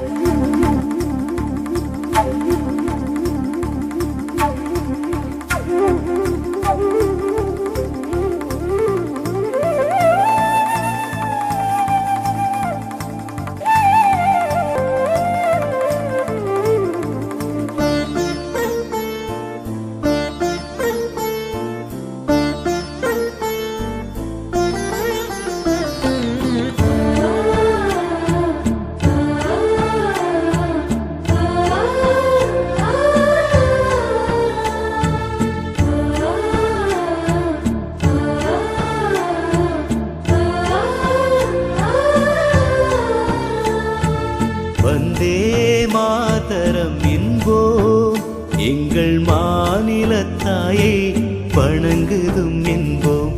Bye. Vande Mataram என்போம் எங்கள் மாநிலத்தாயை வணங்குதும் என்போம்.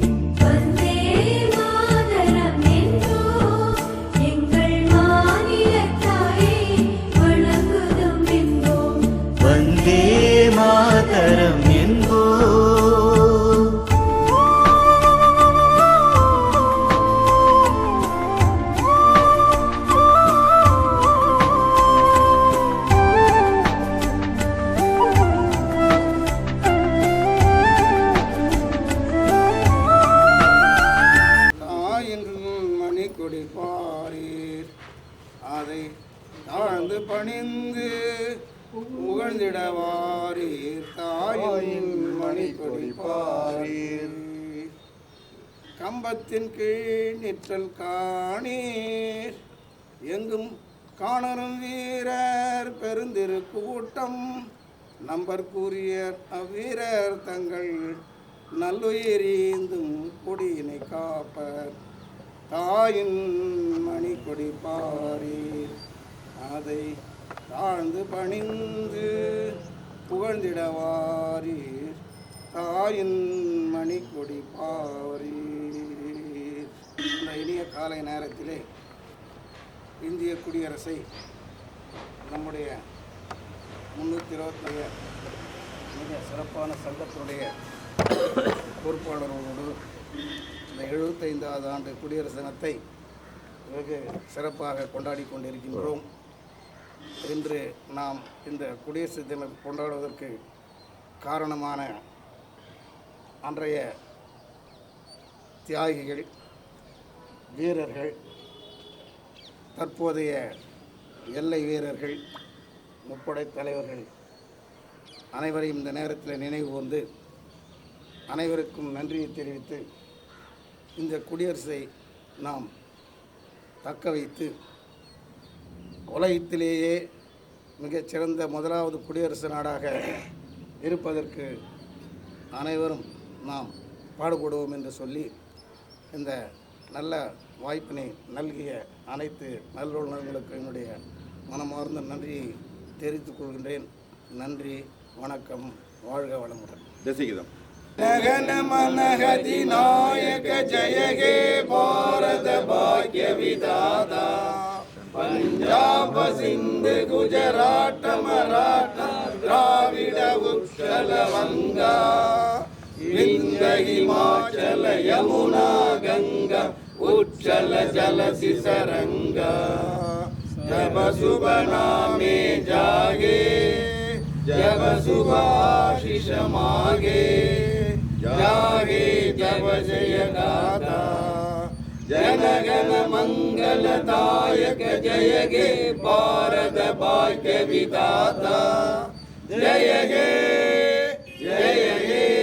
குடிப்பாரீர். அதை தாழ்ந்து பணிந்து புகழ்ந்திடவாரீர். தாயின் மணி குடிப்பாரீர். பாரீர் கம்பத்தின் கீழ் நிற்றல் காணீர். எங்கும் காணரும் வீரர் பெருந்திரு கூட்டம். நம்பர் கூறிய அவ்வீரர் தங்கள் நல்லுயிரீந்தும் கொடியினை காப்பர். தாயின் மணி கொடி அதை தாழ்ந்து பணிந்து புகழ்ந்திடவாரீர் தாயின் மணி கொடிப்பாரீர் இந்த இனிய காலை நேரத்திலே இந்திய குடியரசை நம்முடைய முன்னூற்றி இருபத்தி மிக சிறப்பான சங்கத்தினுடைய பொறுப்பாளர்களோடு இந்த எழுபத்தைந்தாவது ஆண்டு குடியரசு தினத்தை வெகு சிறப்பாக கொண்டாடி கொண்டிருக்கின்றோம். இன்று நாம் இந்த குடியரசு தினம் கொண்டாடுவதற்கு காரணமான அன்றைய தியாகிகள் வீரர்கள் தற்போதைய எல்லை வீரர்கள் முப்படை தலைவர்கள் அனைவரையும் இந்த நேரத்தில் நினைவு வந்து அனைவருக்கும் நன்றியை தெரிவித்து இந்த குடியரசை நாம் தக்க வைத்து உலகத்திலேயே மிகச்சிறந்த முதலாவது குடியரசு நாடாக இருப்பதற்கு அனைவரும் நாம் பாடுபடுவோம் என்று சொல்லி இந்த நல்ல வாய்ப்பினை நல்கிய அனைத்து நல்லுணர்களுக்கு என்னுடைய மனமார்ந்த நன்றியை தெரிவித்துக் கொள்கின்றேன். நன்றி வணக்கம் வாழ்க வளமுடன். தசிகிதம் ನಗನ ಮನಗತಿ ನಾಯಕ ಜಯ ಹೇ ಭಾರತ ಭಾಗ್ಯ ವಿಧಾತ ಪಂಜಾಬ ಸಿಂಧ್ ಗುಜರಾಟ ಮರಾಠ ದ್ರಾವಿಡ ಉತ್ಕಲ ವಂಗ ವಿಂಧ್ಯ ಹಿಮಾಚಲ ಯಮುನಾ ಗಂಗಾ ಉಚ್ಚಲ ಜಲಸಿ ಸರಂಗ ಜಬ ಶುಭ ನಾಮೆ ಜಾಗೆ जब सुभाषिष मागे गावे जन गण मंगल दायक जय गे भारत भाग्य विधाता जय गे जय गे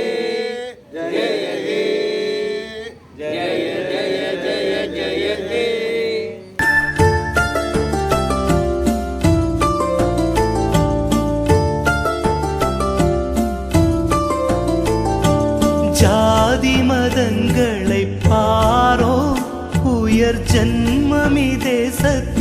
உயர் ஜன்மமிதே தேசத்தில்